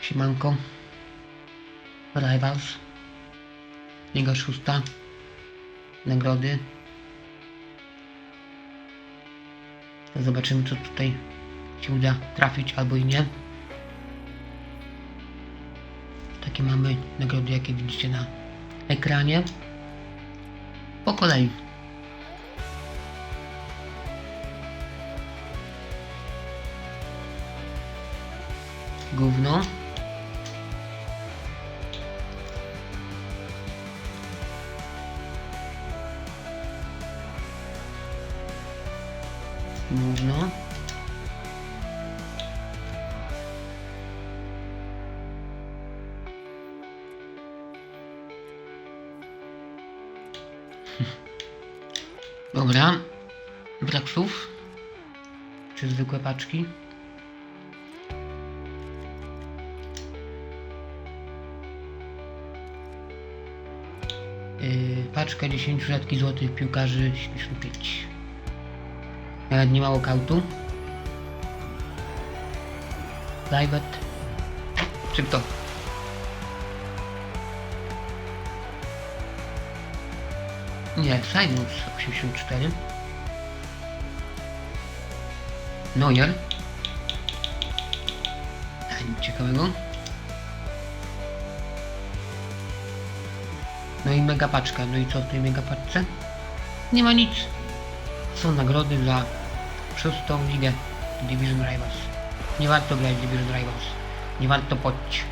Siemanko. Rivals. Liga szósta. Nagrody. Zobaczymy co tutaj się uda trafić albo i nie. Takie mamy nagrody jakie widzicie na ekranie. Po kolei. Gówno. Gówno. Dobra. Brak słów. Czy zwykłe paczki? Yy, paczka 10 rzadkich złotych piłkarzy 75. Nawet nie ma walkoutu. Private. Czy kto? Nie, Simons 84. Neuer. Nic ciekawego. No i mega paczka. No i co w tej mega paczce? Nie ma nic. Są nagrody za szóstą ligę Division Rivals. Nie warto grać Division Rivals. Nie warto podć.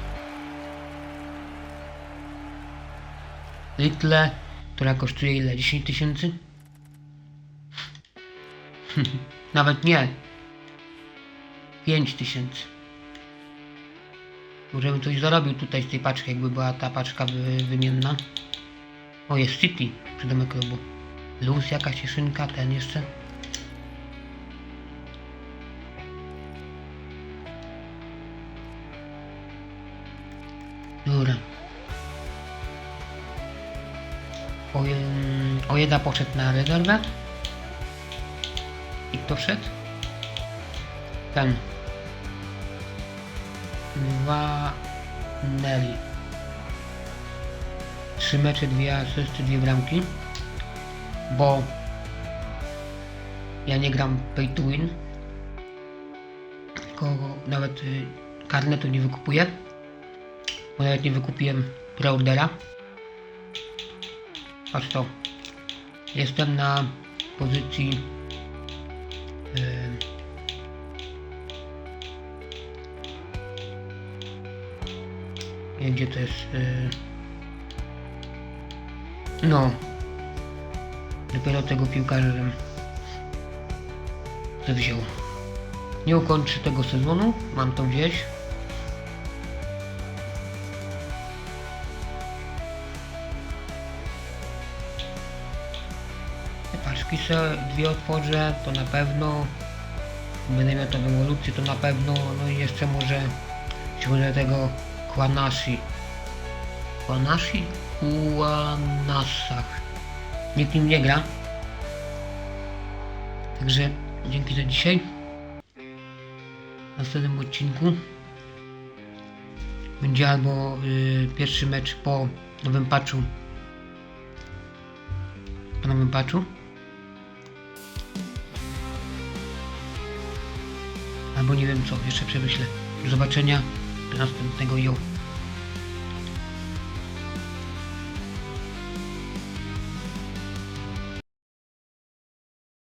Little, która kosztuje ile? 10 tysięcy? Nawet nie. 5 tysięcy. Może bym coś zarobił tutaj z tej paczki, jakby była ta paczka wy, wymienna. O, jest City, przydomek klubu. Luz, jakaś cieszynka, ten jeszcze. Dobra. Oje, Ojeda poszedł na rezerwę. I kto wszedł? Ten. Dwa Nelly. Trzy mecze, dwie asysty, dwie bramki. Bo ja nie gram pay to win. Tylko nawet y, karnetu nie wykupuję. Bo nawet nie wykupiłem preordera. Patrz to. Jestem na pozycji yy, gdzie to jest yy, no dopiero tego piłkarza to wziął nie ukończy tego sezonu mam to gdzieś paczki sobie dwie otworzę, to na pewno. Będę miał tą ewolucję, to na pewno. No i jeszcze może ciągnę tego Kwanashi. Kwanashi? Kwanasach. Nikt nim nie gra. Także dzięki za dzisiaj. W następnym odcinku będzie albo y, pierwszy mecz po nowym patchu. Po nowym patchu. Albo nie wiem co, jeszcze przemyślę. Do zobaczenia, do następnego jo.